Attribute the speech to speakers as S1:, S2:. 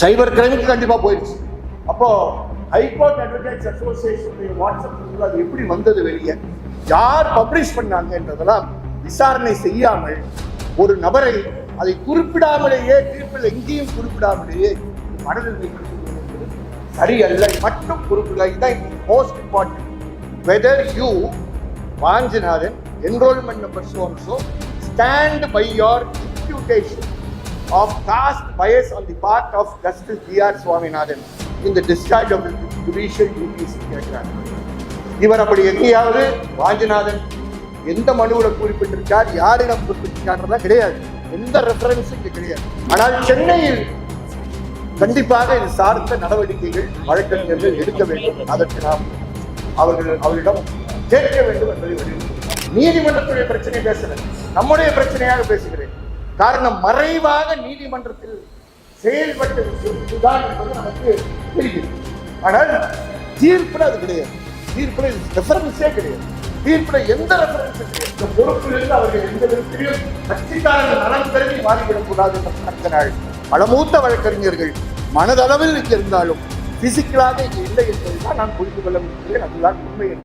S1: சைபர் கிரைமுக்கு கண்டிப்பாக போயிடுச்சு. அப்போ ஹைகோர்ட் அட்வொகேட்ஸ் அசோசியேஷனுடைய வாட்ஸ்அப் குரூப்ல அது எப்படி வந்தது வெளியே? யார் பப்ளிஷ் பண்ணாங்கன்றதெல்லாம் விசாரணை செய்யாமல் ஒரு நபரை அதை குறிப்பிடாமலேயே தீர்ப்பில் எங்கேயும் குறிப்பிடாமலேயே மனதில் வைக்கிறது சரியல்ல மட்டும் குறிப்பிட இதுதான் most important whether you Vanchinathan enrollment number so stand by stand by of caste bias on the part of Justice D.R. Swaminathan in the discharge of his judicial duties கேட்கிறாங்க இவர் அப்படி எங்கேயாவது வாஞ்சிநாதன் எந்த மனுவில் குறிப்பிட்டிருக்கார் யாரிடம் குறிப்பிட்டிருக்காருன்றதா கிடையாது. எந்த ரெஃபரன்ஸும் இங்கே கிடையாது. ஆனால் சென்னையில் கண்டிப்பாக இது சார்ந்த நடவடிக்கைகள் வழக்கறிஞர்கள் எடுக்க வேண்டும். அதற்கு நாம் அவர்கள் அவரிடம் கேட்க வேண்டும் என்பதை வலியுறுத்தி நீதிமன்றத்துடைய பிரச்சனை பேசுகிறேன். நம்முடைய பிரச்சனையாக பேசுகிறேன். காரணம் மறைவாக நீதிமன்றத்தில் செயல்பட்ட விஷயம் இதுதான் என்பது நமக்கு தெரிகிறது. ஆனால் தீர்ப்புல அது கிடையாது. தீர்ப்புல ரெஃபரன்ஸே கிடையாது. தீர்ப்புல எந்த ரெஃபரன்ஸும் கிடையாது. இந்த பொறுப்பிலிருந்து அவர்கள் எந்த விதத்திலும் கட்சிக்காரர்கள் நலன் கருதி மாறிவிடக் கூடாது என்ற பல மூத்த வழக்கறிஞர்கள் மனதளவில் இருந்தாலும் பிசிக்கலாக இங்கே இல்லை என்பதை தான் நான் புரிந்து கொள்ள முடிகிறேன் அதுதான் உண்மை.